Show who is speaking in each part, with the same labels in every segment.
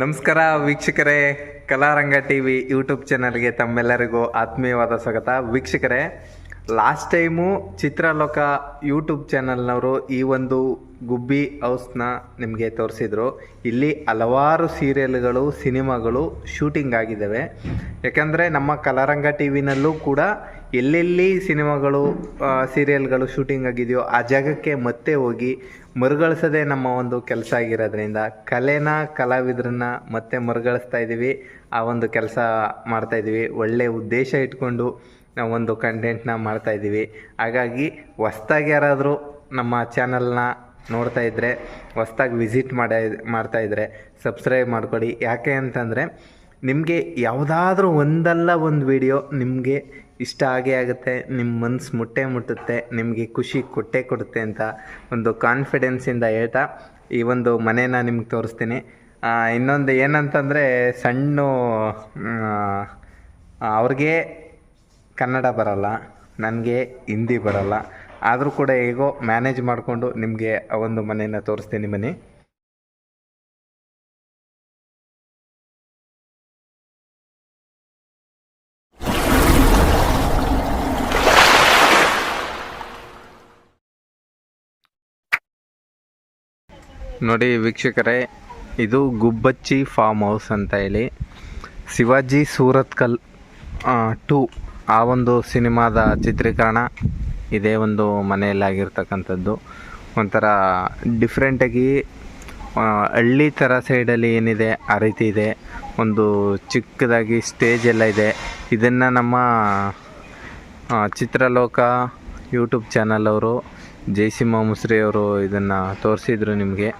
Speaker 1: ನಮಸ್ಕಾರ ವೀಕ್ಷಕರೇ, ಕಲಾರಂಗ T V YouTube ಚಾನಲ್ಗೆ ತಮ್ಮೆಲ್ಲರಿಗೂ ಆತ್ಮೀಯವಾದ ಸ್ವಾಗತ. ವೀಕ್ಷಕರೇ, ಲಾಸ್ಟ್ ಟೈಮು ಚಿತ್ರಲೋಕ ಯೂಟ್ಯೂಬ್ ಚಾನಲ್ನವರು ಈ ಒಂದು ಗುಬ್ಬಿ ಹೌಸ್ನ ನಿಮಗೆ ತೋರಿಸಿದರು. ಇಲ್ಲಿ ಹಲವಾರು ಸೀರಿಯಲ್ಗಳು, ಸಿನಿಮಾಗಳು ಶೂಟಿಂಗ್ ಆಗಿದ್ದಾವೆ. ಯಾಕಂದರೆ ನಮ್ಮ ಕಲಾರಂಗ ಟಿ ವಿನಲ್ಲೂ ಕೂಡ ಎಲ್ಲೆಲ್ಲಿ ಸಿನಿಮಾಗಳು ಸೀರಿಯಲ್ಗಳು ಶೂಟಿಂಗ್ ಆಗಿದೆಯೋ ಆ ಜಾಗಕ್ಕೆ ಮತ್ತೆ ಹೋಗಿ ಮರುಗಳಿಸೋದೇ ನಮ್ಮ ಒಂದು ಕೆಲಸ ಆಗಿರೋದ್ರಿಂದ. ಕಲೆನ, ಕಲಾವಿದ್ರನ್ನ ಮತ್ತೆ ಮರುಗಳಿಸ್ತಾ ಇದ್ದೀವಿ. ಆ ಒಂದು ಕೆಲಸ ಮಾಡ್ತಾ ಇದ್ದೀವಿ. ಒಳ್ಳೆಯ ಉದ್ದೇಶ ಇಟ್ಕೊಂಡು ನಾವು ಒಂದು ಕಂಟೆಂಟ್ನ ಮಾಡ್ತಾ ಇದ್ದೀವಿ. ಹಾಗಾಗಿ ಹೊಸ್ದಾಗಿ ಯಾರಾದರೂ ನಮ್ಮ ಚಾನಲ್ನ ನೋಡ್ತಾ ಇದ್ದರೆ ಹೊಸ್ದಾಗಿ ವಿಸಿಟ್ ಮಾಡ, ಮಾಡ್ತಾ ಇದ್ದರೆ ಸಬ್ಸ್ಕ್ರೈಬ್ ಮಾಡ್ಕೊಳ್ಳಿ ಯಾಕೆ ಅಂತಂದರೆ ನಿಮಗೆ ಯಾವುದಾದ್ರೂ ಒಂದಲ್ಲ ಒಂದು ವಿಡಿಯೋ ನಿಮಗೆ ಇಷ್ಟ ಆಗೇ ಆಗುತ್ತೆ ನಿಮ್ಮ ಮನಸ್ಸು ಮುಟ್ಟೆ ಮುಟ್ಟುತ್ತೆ, ನಿಮಗೆ ಖುಷಿ ಕೊಟ್ಟೇ ಕೊಡುತ್ತೆ ಅಂತ ಒಂದು ಕಾನ್ಫಿಡೆನ್ಸಿಂದ ಹೇಳ್ತಾ ಈ ಒಂದು ಮನೇನ ನಿಮ್ಗೆ ತೋರಿಸ್ತೀನಿ. ಇನ್ನೊಂದು ಏನಂತಂದರೆ ಸಣ್ಣ ಅವ್ರಿಗೆ ಕನ್ನಡ ಬರಲ್ಲ, ನನಗೆ ಹಿಂದಿ ಬರಲ್ಲ. ಆದರೂ ಕೂಡ ಹೇಗೋ ಮ್ಯಾನೇಜ್ ಮಾಡಿಕೊಂಡು ನಿಮಗೆ ಆ ಒಂದು ಮನೇನ ತೋರಿಸ್ತೀನಿ ಬನ್ನಿ ನೋಡಿ ವೀಕ್ಷಕರೇ, ಇದು ಗುಬ್ಬಚ್ಚಿ ಫಾರ್ಮ್ ಹೌಸ್ ಅಂತ ಹೇಳಿ ಶಿವಾಜಿ ಸೂರತ್ಕಲ್ ಟು ಆ ಒಂದು ಸಿನಿಮಾದ ಚಿತ್ರೀಕರಣ ಇದೇ ಒಂದು ಮನೆಯಲ್ಲಾಗಿರ್ತಕ್ಕಂಥದ್ದು. ಒಂಥರ ಡಿಫ್ರೆಂಟಾಗಿ ಹಳ್ಳಿ ಥರ ಸೈಡಲ್ಲಿ ಏನಿದೆ, ಆ ರೀತಿ ಇದೆ. ಒಂದು ಚಿಕ್ಕದಾಗಿ ಸ್ಟೇಜ್ ಎಲ್ಲ ಇದೆ. ಇದನ್ನು ನಮ್ಮ ಚಿತ್ರಲೋಕ ಯೂಟ್ಯೂಬ್ ಚಾನಲ್ ಅವರು ಜಯಸಿಂಹ ಮುಸ್ರಿ ಅವರು ಇದನ್ನು ತೋರಿಸಿದ್ರು ನಿಮಗೆ.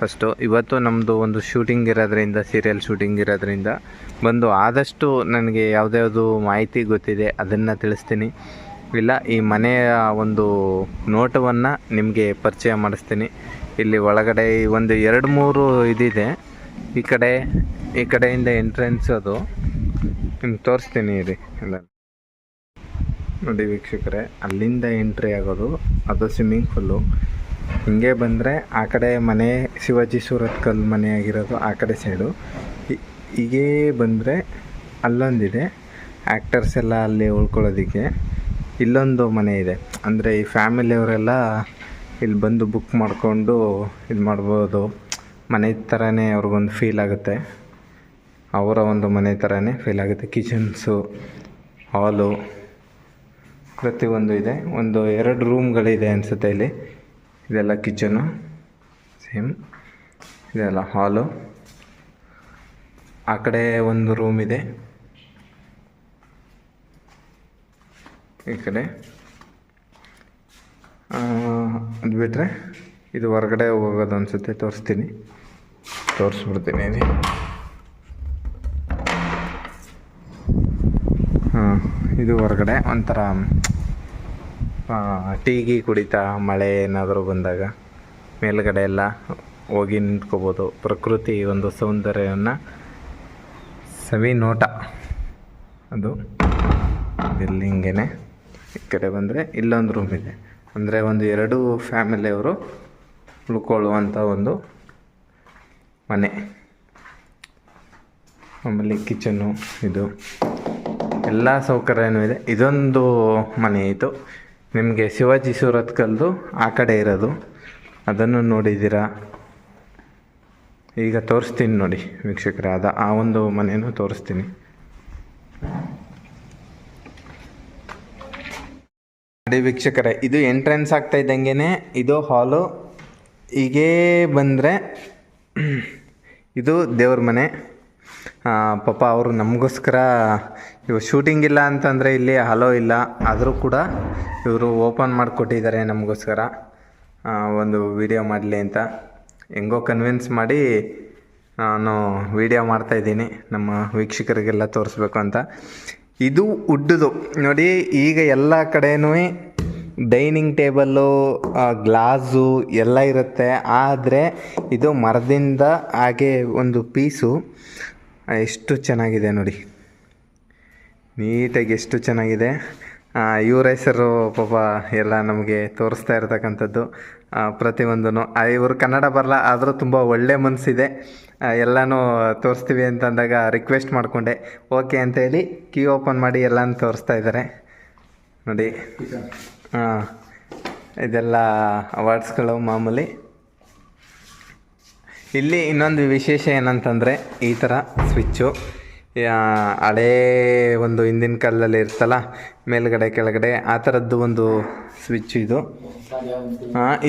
Speaker 1: ಫಸ್ಟು. ಇವತ್ತು ನಮ್ಮದು ಒಂದು ಶೂಟಿಂಗ್ ಇರೋದ್ರಿಂದ ಸೀರಿಯಲ್ ಶೂಟಿಂಗ್ ಇರೋದ್ರಿಂದ ಬಂದು ಆದಷ್ಟು ನನಗೆ ಯಾವುದ್ಯಾವುದು ಮಾಹಿತಿ ಗೊತ್ತಿದೆ ಅದನ್ನು ತಿಳಿಸ್ತೀನಿ. ಇಲ್ಲ, ಈ ಮನೆಯ ಒಂದು ನೋಟವನ್ನು ನಿಮಗೆ ಪರಿಚಯ ಮಾಡಿಸ್ತೀನಿ. ಇಲ್ಲಿ ಒಳಗಡೆ ಒಂದು ಎರಡು ಮೂರು ಇದಿದೆ. ಈ ಕಡೆ, ಈ ಕಡೆಯಿಂದ ಎಂಟ್ರೆನ್ಸ್ ಅದು. ನಿಮ್ಗೆ ತೋರಿಸ್ತೀನಿ ರೀ ಎಲ್ಲ ನೋಡಿ ವೀಕ್ಷಕರೇ, ಅಲ್ಲಿಂದ ಎಂಟ್ರಿ ಆಗೋದು. ಅದು ಸ್ವಿಮ್ಮಿಂಗ್ ಫೂಲು ಹಿಂಗೆ ಬಂದರೆ ಆ ಕಡೆ ಮನೆ ಶಿವಾಜಿ ಸೂರತ್ಕಲ್ ಮನೆ ಆಗಿರೋದು ಆ ಕಡೆ ಸೈಡು ಹೀಗೇ ಬಂದರೆ ಅಲ್ಲೊಂದಿದೆ. ಆ್ಯಕ್ಟರ್ಸ್ ಎಲ್ಲ ಅಲ್ಲಿ ಉಳ್ಕೊಳ್ಳೋದಕ್ಕೆ ಇಲ್ಲೊಂದು ಮನೆ ಇದೆ. ಅಂದರೆ ಈ ಫ್ಯಾಮಿಲಿಯವರೆಲ್ಲ ಇಲ್ಲಿ ಬಂದು ಬುಕ್ ಮಾಡಿಕೊಂಡು ಇದು ಮಾಡ್ಬೋದು. ಮನೆ ಥರನೇ ಅವ್ರಿಗೊಂದು ಫೀಲ್ ಆಗುತ್ತೆ. ಅವರ ಒಂದು ಮನೆ ಥರನೇ ಫೀಲ್ ಆಗುತ್ತೆ. ಕಿಚನ್ಸು ಹಾಲು ಪ್ರತಿಯೊಂದು ಇದೆ. ಒಂದು ಎರಡು ರೂಮ್ಗಳಿದೆ ಅನಿಸುತ್ತೆ ಇಲ್ಲಿ. ಇದೆಲ್ಲ ಕಿಚನು ಸೇಮ್ ಇದೆಲ್ಲ ಹಾಲು ಆ ಕಡೆ ಒಂದು ರೂಮ್ ಇದೆ. ಈ ಕಡೆ. ಅದು ಬಿಟ್ಟರೆ ಇದು ಹೊರಗಡೆ ಹೋಗೋದು ಅನಿಸುತ್ತೆ. ತೋರಿಸ್ತೀನಿ. ತೋರಿಸ್ಬಿಡ್ತೀನಿ ಇಲ್ಲಿ. ಹಾಂ, ಇದು ಹೊರಗಡೆ ಒಂಥರ ಟೀ, ಗೀ ಕುಡಿತಾ ಮಳೆ ಏನಾದರೂ ಬಂದಾಗ ಮೇಲುಗಡೆ ಎಲ್ಲ ಹೋಗಿ ನಿಂತ್ಕೋಬೋದು. ಪ್ರಕೃತಿ ಒಂದು ಸೌಂದರ್ಯವನ್ನು ಸವಿ ನೋಟ ಅದು ಇಲ್ಲಿ ಹಿಂಗೇನೆ? ಈ ಕಡೆ ಬಂದರೆ ಇಲ್ಲೊಂದು ರೂಮ್ ಇದೆ. ಅಂದರೆ ಒಂದು ಎರಡು ಫ್ಯಾಮಿಲಿಯವರು ಉಳ್ಕೊಳ್ಳುವಂಥ ಒಂದು ಮನೆ. ಆಮೇಲೆ ಕಿಚನ್ನು ಇದು. ಎಲ್ಲ ಸೌಕರ್ಯನೂ ಇದೆ. ಇದೊಂದು ಮನೆ ಇದು. ನಿಮಗೆ ಶಿವಾಜಿ ಸೂರತ್ಕಲ್ದು ಆ ಕಡೆ ಇರೋದು. ಅದನ್ನು ನೋಡಿದ್ದೀರಾ? ಈಗ ತೋರಿಸ್ತೀನಿ ನೋಡಿ ವೀಕ್ಷಕರೇ, ಅದ ಆ ಒಂದು ಮನೆಯೂ ತೋರಿಸ್ತೀನಿ. ನೋಡಿ ವೀಕ್ಷಕರೇ, ಇದು ಎಂಟ್ರೆನ್ಸ್ ಆಗ್ತಾ ಇದ್ದಂಗೆ ಇದು ಹಾಲು. ಹೀಗೇ ಬಂದರೆ ಇದು ದೇವ್ರ ಮನೆ. ಪಾಪ ಅವರು ನಮಗೋಸ್ಕರ ಇವು ಶೂಟಿಂಗ್ ಇಲ್ಲ ಅಂತಂದರೆ ಇಲ್ಲಿ ಹಲೋ ಇಲ್ಲ. ಆದರೂ ಕೂಡ ಇವರು ಓಪನ್ ಮಾಡಿಕೊಟ್ಟಿದ್ದಾರೆ ನಮಗೋಸ್ಕರ. ಒಂದು ವಿಡಿಯೋ ಮಾಡಲಿ ಅಂತ. ಹೆಂಗೋ ಕನ್ವಿನ್ಸ್ ಮಾಡಿ ನಾನು ವಿಡಿಯೋ ಮಾಡ್ತಾಯಿದ್ದೀನಿ ನಮ್ಮ ವೀಕ್ಷಕರಿಗೆಲ್ಲ ತೋರಿಸ್ಬೇಕು ಅಂತ. ಇದು ಉಡ್ಡದು. ನೋಡಿ, ಈಗ ಎಲ್ಲ ಕಡೆನೂ ಡೈನಿಂಗ್ ಟೇಬಲ್ಲು ಗ್ಲಾಸು ಎಲ್ಲ ಇರುತ್ತೆ. ಆದರೆ ಇದು ಮರದಿಂದ ಹಾಗೆ ಒಂದು ಪೀಸು ಎಷ್ಟು ಚೆನ್ನಾಗಿದೆ ನೋಡಿ. ನೀಟಾಗಿ ಎಷ್ಟು ಚೆನ್ನಾಗಿದೆ. ಇವ್ರ ಹೆಸರು ಪಾಪ ಎಲ್ಲ ನಮಗೆ ತೋರಿಸ್ತಾ ಇರ್ತಕ್ಕಂಥದ್ದು. ಪ್ರತಿಯೊಂದೂ ಇವರು ಕನ್ನಡ ಬರಲ್ಲ ಆದರೂ ತುಂಬ ಒಳ್ಳೆ ಮನಸ್ಸಿದೆ ಎಲ್ಲನೂ ತೋರಿಸ್ತೀವಿ ಅಂತಂದಾಗ ರಿಕ್ವೆಸ್ಟ್ ಮಾಡಿಕೊಂಡೆ. ಓಕೆ ಅಂತ ಹೇಳಿ ಕೀ ಓಪನ್ ಮಾಡಿ ಎಲ್ಲನೂ ತೋರಿಸ್ತಾ ಇದ್ದಾರೆ ನೋಡಿ. ಹಾಂ ಇದೆಲ್ಲ ಅವಾರ್ಡ್ಸ್ಗಳು ಮಾಮೂಲಿ. ಇಲ್ಲಿ ಇನ್ನೊಂದು ವಿಶೇಷ ಏನಂತಂದರೆ ಈ ಥರ ಸ್ವಿಚ್ಚು ಹಳೇ ಒಂದು ಹಿಂದಿನ ಕಾಲದಲ್ಲಿ ಇರ್ತಲ್ಲ, ಮೇಲ್ಗಡೆ ಕೆಳಗಡೆ, ಆ ಥರದ್ದು ಒಂದು ಸ್ವಿಚ್ ಇದು.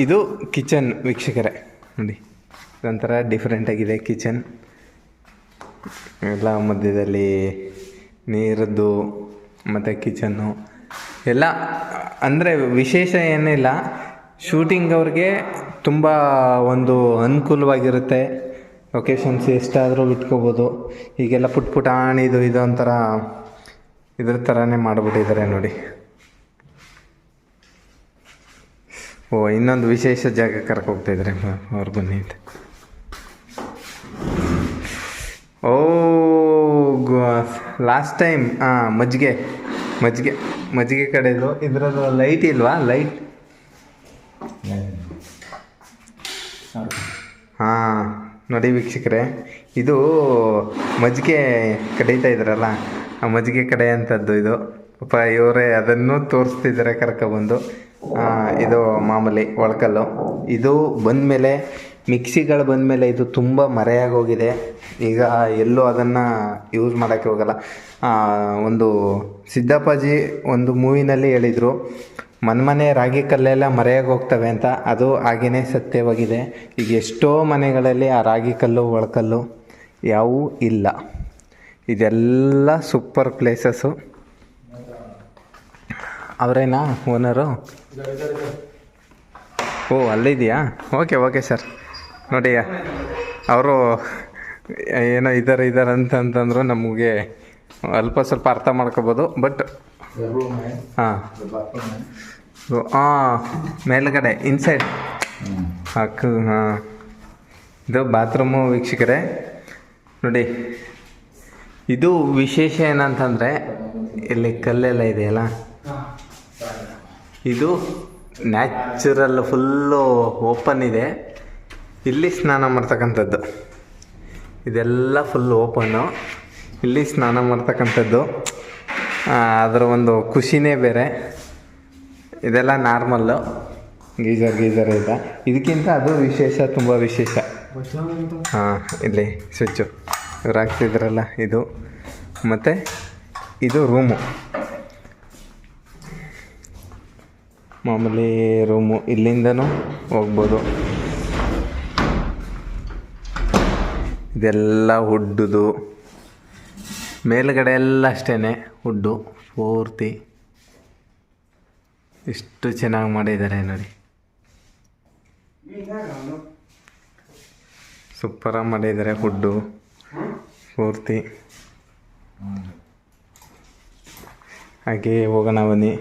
Speaker 1: ಇದು ಕಿಚನ್ ವೀಕ್ಷಕರೇ. ನೋಡಿ, ಇದೊಂಥರ ಡಿಫ್ರೆಂಟಾಗಿದೆ ಕಿಚನ್ ಎಲ್ಲ ಮಧ್ಯದಲ್ಲಿ ನೀರದ್ದು, ಮತ್ತು ಕಿಚನ್ನು ಎಲ್ಲ, ಅಂದರೆ ವಿಶೇಷ ಏನಿಲ್ಲ. ಶೂಟಿಂಗ್ ಅವ್ರಿಗೆ ತುಂಬ ಒಂದು ಅನುಕೂಲವಾಗಿರುತ್ತೆ. ಲೊಕೇಶನ್ಸ್ ಎಷ್ಟಾದರೂ ಇಟ್ಕೋಬೋದು ಈಗೆಲ್ಲ ಪುಟ್ ಪುಟಾಣಿದು ಇದು ಒಂಥರ ಇದ್ರ ಥರನೇ ಮಾಡಿಬಿಟ್ಟಿದ್ದಾರೆ ನೋಡಿ. ಓ, ಇನ್ನೊಂದು ವಿಶೇಷ ಜಾಗ ಕರ್ಕೊ ಹೋಗ್ತಾ ಇದ್ದಾರೆ ಅವ್ರು ಬನ್ನಿ ಓ ಲಾಸ್ಟ್ ಟೈಮ್ ಹಾಂ ಮಜ್ಜಿಗೆ ಮಜ್ಜಿಗೆ ಮಜ್ಜಿಗೆ ಕಡೆದು ಇದರದ್ದು ಲೈಟ್ ಇಲ್ವಾ? ಲೈಟ್ ಹಾಂ ನೋಡಿ ವೀಕ್ಷಕರೇ, ಇದು ಮಜ್ಜಿಗೆ ಕಡಿತಾ ಇದ್ರಲ್ಲ, ಆ ಮಜ್ಜಿಗೆ ಕಡೆ ಅಂಥದ್ದು ಇದು. ಪಾಪ ಇವರೇ ಅದನ್ನು ತೋರಿಸ್ತಿದ್ದಾರೆ ಕರ್ಕೊಬಂದು. ಇದು ಮಾಮೂಲಿ ಒಳಕಲ್ಲು. ಇದು ಬಂದಮೇಲೆ, ಮಿಕ್ಸಿಗಳು ಬಂದಮೇಲೆ ಇದು ತುಂಬ ಮರೆಯಾಗೋಗಿದೆ ಈಗ ಎಲ್ಲೂ ಅದನ್ನು ಯೂಸ್ ಮಾಡೋಕ್ಕೆ ಹೋಗಲ್ಲ. ಒಂದು ಸಿದ್ದಪ್ಪಾಜಿ ಒಂದು ಮೂವಿನಲ್ಲಿ ಹೇಳಿದರು. ಮನ್ಮನೆ ರಾಗಿ ಕಲ್ಲೆಲ್ಲ ಮರೆಯಾಗಿ ಹೋಗ್ತವೆ ಅಂತ ಅದು ಹಾಗೆಯೇ ಸತ್ಯವಾಗಿದೆ. ಈಗ ಎಷ್ಟೋ ಮನೆಗಳಲ್ಲಿ ಆ ರಾಗಿ ಕಲ್ಲು ಒಳಕಲ್ಲು ಯಾವೂ ಇಲ್ಲ. ಇದೆಲ್ಲ ಸೂಪರ್ ಪ್ಲೇಸಸ್ಸು ಅವರೇನಾ? ಓನರು ಓ, ಅಲ್ಲಿದೆಯಾ? ಓಕೆ ಓಕೆ ಸರ್ ನೋಡಿ ಅವರು ಏನೋ ಇದ್ದಾರೆ ಇದ್ದಾರೆ ಅಂತ ಅಂತಂದ್ರು ನಮಗೆ ಅಲ್ಪ ಸ್ವಲ್ಪ ಅರ್ಥ ಮಾಡ್ಕೋಬೋದು. ಬಟ್ ಹಾಂ. ಹಾಂ ಮೇಲ್ಗಡೆ ಇನ್ಸೈಡ್ ಹಾಕು ಹಾಂ. ಇದು ಬಾತ್ರೂಮು ವೀಕ್ಷಕರೇ. ನೋಡಿ ಇದು ವಿಶೇಷ ಏನಂತಂದರೆ ಇಲ್ಲಿ ಕಲ್ಲೆಲ್ಲ ಇದೆಯಲ್ಲ? ಇದು ನ್ಯಾಚುರಲ್ ಫುಲ್ಲು ಓಪನ್ ಇದೆ. ಇಲ್ಲಿ ಸ್ನಾನ ಮಾಡ್ತಕ್ಕಂಥದ್ದು. ಇದೆಲ್ಲ ಫುಲ್ ಓಪನ್ನು ಇಲ್ಲಿ ಸ್ನಾನ ಮಾಡ್ತಕ್ಕಂಥದ್ದು. ಅದರ ಒಂದು ಖುಷಿನೇ ಬೇರೆ. ಇದೆಲ್ಲ ನಾರ್ಮಲ್ಲು ಗೀಜರ್ ಗೀಜರ್ ಇದೆ ಇದಕ್ಕಿಂತ ಅದು ವಿಶೇಷ, ತುಂಬ ವಿಶೇಷ. ಹಾಂ, ಇಲ್ಲಿ ಸ್ವಿಚ್ಚು. ಇವ್ರು ಹಾಕ್ತಿದ್ರಲ್ಲ ಇದು. ಮತ್ತು ಇದು ರೂಮು. ಮಾಮೂಲಿ ರೂಮು. ಇಲ್ಲಿಂದನೂ ಹೋಗ್ಬೋದು. ಇದೆಲ್ಲ ಹುಡ್ಡುದು ಮೇಲ್ಗಡೆ ಎಲ್ಲ ಅಷ್ಟೇ ವುಡ್ಡು ಪೂರ್ತಿ. ಎಷ್ಟು ಚೆನ್ನಾಗಿ ಮಾಡಿದ್ದಾರೆ ನೋಡಿ. ಸೂಪರಾಗಿ ಮಾಡಿದ್ದಾರೆ ಹುಡ್ಡು ಪೂರ್ತಿ. ಹಾಗೆ ಹೋಗೋಣ ಬನ್ನಿ.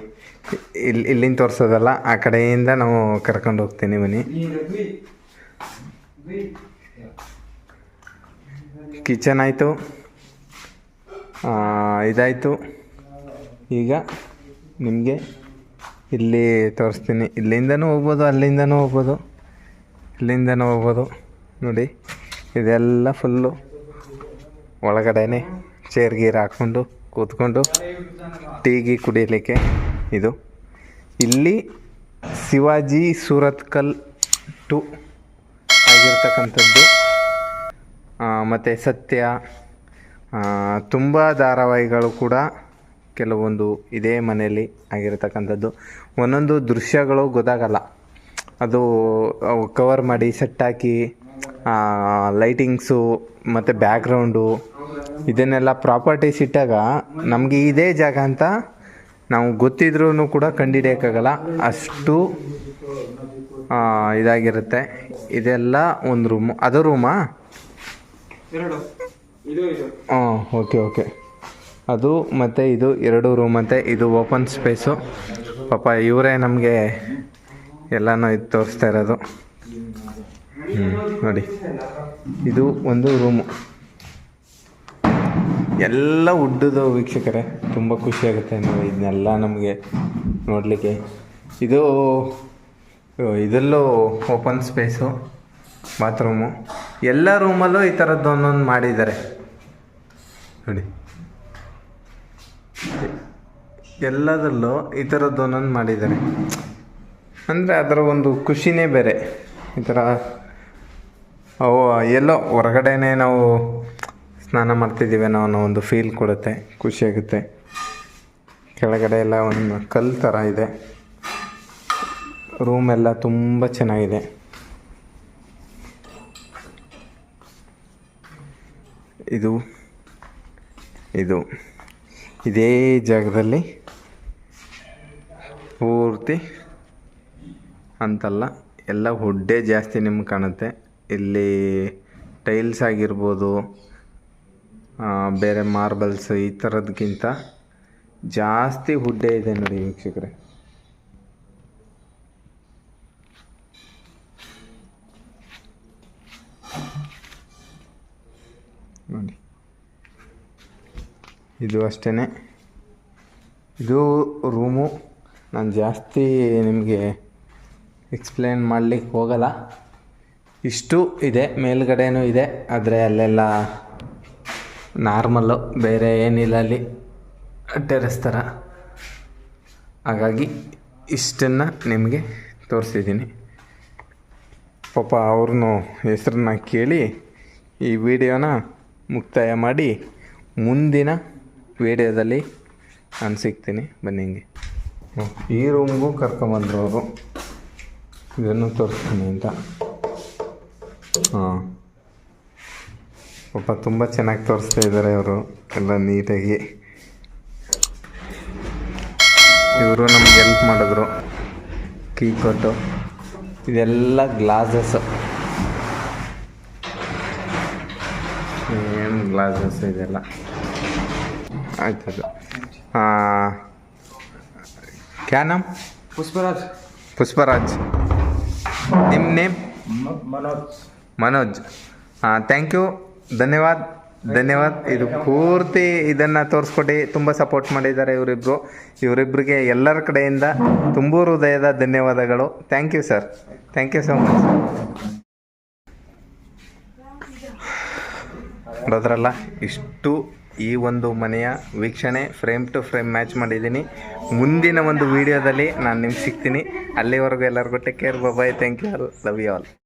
Speaker 1: ಇಲ್ಲಿ ಇಲ್ಲಿಂದ ತೋರಿಸೋದಲ್ಲ, ಆ ಕಡೆಯಿಂದ ನಾವು ಕರ್ಕೊಂಡು ಹೋಗ್ತೀನಿ ಬನ್ನಿ. ಕಿಚನ್ ಆಯಿತು. ಇದಾಯಿತು. ಈಗ ನಿಮಗೆ ಇಲ್ಲಿ ತೋರಿಸ್ತೀನಿ. ಇಲ್ಲಿಂದನೂ ಹೋಗ್ಬೋದು, ಅಲ್ಲಿಂದನೂ ಹೋಗ್ಬೋದು, ಇಲ್ಲಿಂದನೂ ಹೋಗ್ಬೋದು. ನೋಡಿ, ಇದೆಲ್ಲ ಫುಲ್ಲು ಒಳಗಡೆ ಚೇರ್ ಗೀರ್ ಹಾಕ್ಕೊಂಡು ಕೂತ್ಕೊಂಡು ಟೀಗಿ ಕುಡಿಯಲಿಕ್ಕೆ ಇದು. ಇಲ್ಲಿ ಶಿವಾಜಿ ಸೂರತ್ಕಲ್ ಟು ಆಗಿರ್ತಕ್ಕಂಥದ್ದು. ಮತ್ತು ಸತ್ಯ ತುಂಬ ಧಾರಾವಾಹಿಗಳು ಕೂಡ ಕೆಲವೊಂದು ಇದೇ ಮನೆಯಲ್ಲಿ ಆಗಿರತಕ್ಕಂಥದ್ದು. ಒಂದೊಂದು ದೃಶ್ಯಗಳು ಗೊತ್ತಾಗಲ್ಲ. ಅದು ಕವರ್ ಮಾಡಿ ಸೆಟ್ ಹಾಕಿ ಲೈಟಿಂಗ್ಸು ಮತ್ತು ಬ್ಯಾಕ್ಗ್ರೌಂಡು ಇದನ್ನೆಲ್ಲ ಪ್ರಾಪರ್ಟೀಸ್ ಇಟ್ಟಾಗ ನಮಗೆ ಇದೇ ಜಾಗ ಅಂತ ನಾವು ಗೊತ್ತಿದ್ರೂ ಕೂಡ ಕಂಡುಹಿಡಿಯೋಕ್ಕಾಗಲ್ಲ ಅಷ್ಟು ಇದಾಗಿರುತ್ತೆ. ಇದೆಲ್ಲ ಒಂದು ರೂಮು ಅದು ರೂಮಾ ಹಾಂ ಓಕೆ ಓಕೆ. ಅದು ಮತ್ತು ಇದು ಎರಡು ರೂಮ್ ಮತ್ತು ಇದು ಓಪನ್ ಸ್ಪೇಸು ಪಾಪ ಇವರೇ ನಮಗೆ ಎಲ್ಲನೂ ಇದು ತೋರಿಸ್ತಾ ಇರೋದು. ಹ್ಞೂ ನೋಡಿ. ಇದು ಒಂದು ರೂಮು ಎಲ್ಲ ಉಡ್ಡದು ವೀಕ್ಷಕರೇ. ತುಂಬ ಖುಷಿಯಾಗುತ್ತೆ ನಾವು ಇದನ್ನೆಲ್ಲ ನಮಗೆ ನೋಡಲಿಕ್ಕೆ. ಇದು ಇದೆಲ್ಲೂ ಓಪನ್ ಸ್ಪೇಸು ಬಾತ್ರೂಮು ಎಲ್ಲ ರೂಮಲ್ಲೂ ಈ ಥರದ್ದು ಒಂದೊಂದು ಮಾಡಿದ್ದಾರೆ. ನೋಡಿ. ಎಲ್ಲದರಲ್ಲೂ ಈ ಥರದ್ದು ಒಂದೊಂದು ಮಾಡಿದ್ದಾರೆ. ಅಂದರೆ ಅದರ ಒಂದು ಖುಷಿನೇ ಬೇರೆ. ಈ ಥರ ಎಲ್ಲೋ ಹೊರಗಡೆನೇ ನಾವು ಸ್ನಾನ ಮಾಡ್ತಿದ್ದೀವಿ ಅನ್ನೋ ಅನ್ನೋ ಒಂದು ಫೀಲ್ ಕೊಡುತ್ತೆ ಖುಷಿಯಾಗುತ್ತೆ ಕೆಳಗಡೆ ಎಲ್ಲ ಒಂದು ಕಲ್ಲು ಥರ ಇದೆ. ರೂಮ್ ಎಲ್ಲ ತುಂಬ ಚೆನ್ನಾಗಿದೆ. ಇದು ಇದು ಇದೇ ಜಾಗದಲ್ಲಿ ಪೂರ್ತಿ ಅಂತಲ್ಲ. ಎಲ್ಲ ಹುಡ್ಡೇ ಜಾಸ್ತಿ ನಿಮ್ಗೆ ಕಾಣುತ್ತೆ. ಇಲ್ಲಿ ಟೈಲ್ಸ್ ಆಗಿರ್ಬೋದು ಬೇರೆ ಮಾರ್ಬಲ್ಸ್ ಈ ಥರದ್ಕಿಂತ ಜಾಸ್ತಿ ಹುಡ್ಡೆ ಇದೆ ನೋಡಿ ವೀಕ್ಷಕರೇ. ನೋಡಿ. ಇದು ಅಷ್ಟೇ ಇದು ರೂಮು. ನಾನು ಜಾಸ್ತಿ ನಿಮಗೆ ಎಕ್ಸ್ಪ್ಲೇನ್ ಮಾಡಲಿಕ್ಕೆ ಹೋಗಲ್ಲ. ಇಷ್ಟು ಇದೆ, ಮೇಲ್ಗಡೆನೂ ಇದೆ, ಆದರೆ ಅಲ್ಲೆಲ್ಲ ನಾರ್ಮಲ್ಲು, ಬೇರೆ ಏನಿಲ್ಲ ಅಲ್ಲಿ. ಟೆರೆಸ್ ಥರ ಹಾಗಾಗಿ ಇಷ್ಟನ್ನು ನಿಮಗೆ ತೋರಿಸಿದ್ದೀನಿ. ಪಾಪ ಅವ್ರನ್ನೂ ಹೆಸ್ರನ್ನ ಕೇಳಿ ಈ ವಿಡಿಯೋನ ಮುಕ್ತಾಯ ಮಾಡಿ ಮುಂದಿನ ವಿಡಿಯೋದಲ್ಲಿ ನಾನು ಸಿಗ್ತೀನಿ. ಬನ್ನಿ ಹಿಂಗೆ. ಈ ರೂಮ್ಗೂ ಕರ್ಕೊಂಬಂದ್ರು ಅವರು ಇದನ್ನು ತೋರಿಸ್ತೀನಿ ಅಂತ. ಹಾಂ. ಪಾಪ ತುಂಬ ಚೆನ್ನಾಗಿ ತೋರಿಸ್ತಾ ಇದ್ದಾರೆ ಅವರು ಎಲ್ಲ ನೀಟಾಗಿ. ಇವರು ನಮ್ಗೆ ಹೆಲ್ಪ್ ಮಾಡಿದ್ರು. ಕೀ ಕೊಟ್ಟು ಇದೆಲ್ಲ ಗ್ಲಾಸಸ್ ಏನು ಗ್ಲಾಸಸ್ ಇದೆಲ್ಲ. ಆಯ್ತದು ಕ್ಯಾ ನಾಮ್
Speaker 2: ಪುಷ್ಪರಾಜ್.
Speaker 1: ಪುಷ್ಪರಾಜ್. ನಿಮ್ಮ ನೇಮ್?
Speaker 2: ಮನೋಜ್.
Speaker 1: ಮನೋಜ್. ಹಾಂ ಥ್ಯಾಂಕ್ ಯು ಧನ್ಯವಾದ. ಧನ್ಯವಾದ. ಇದು ಪೂರ್ತಿ ಇದನ್ನು ತೋರಿಸ್ಕೊಟ್ಟು ತುಂಬ ಸಪೋರ್ಟ್ ಮಾಡಿದ್ದಾರೆ ಇವರಿಬ್ಬರು ಇವರಿಬ್ಬರಿಗೆ ಎಲ್ಲರ ಕಡೆಯಿಂದ ತುಂಬ ಹೃದಯದ ಧನ್ಯವಾದಗಳು. Thank you sir thank you so much ನೋಡೋದ್ರಲ್ಲ ಇಷ್ಟು ಈ ಒಂದು ಮನೆಯ ವೀಕ್ಷಣೆ ಫ್ರೇಮ್ ಟು ಫ್ರೇಮ್ ಮ್ಯಾಚ್ ಮಾಡಿದ್ದೀನಿ. ಮುಂದಿನ ಒಂದು ವಿಡಿಯೋದಲ್ಲಿ ನಾನು ನಿಮ್ಗೆ ಸಿಗ್ತೀನಿ. ಅಲ್ಲಿವರೆಗೂ ಎಲ್ಲರಿಗೂ take care bye thank you all love you all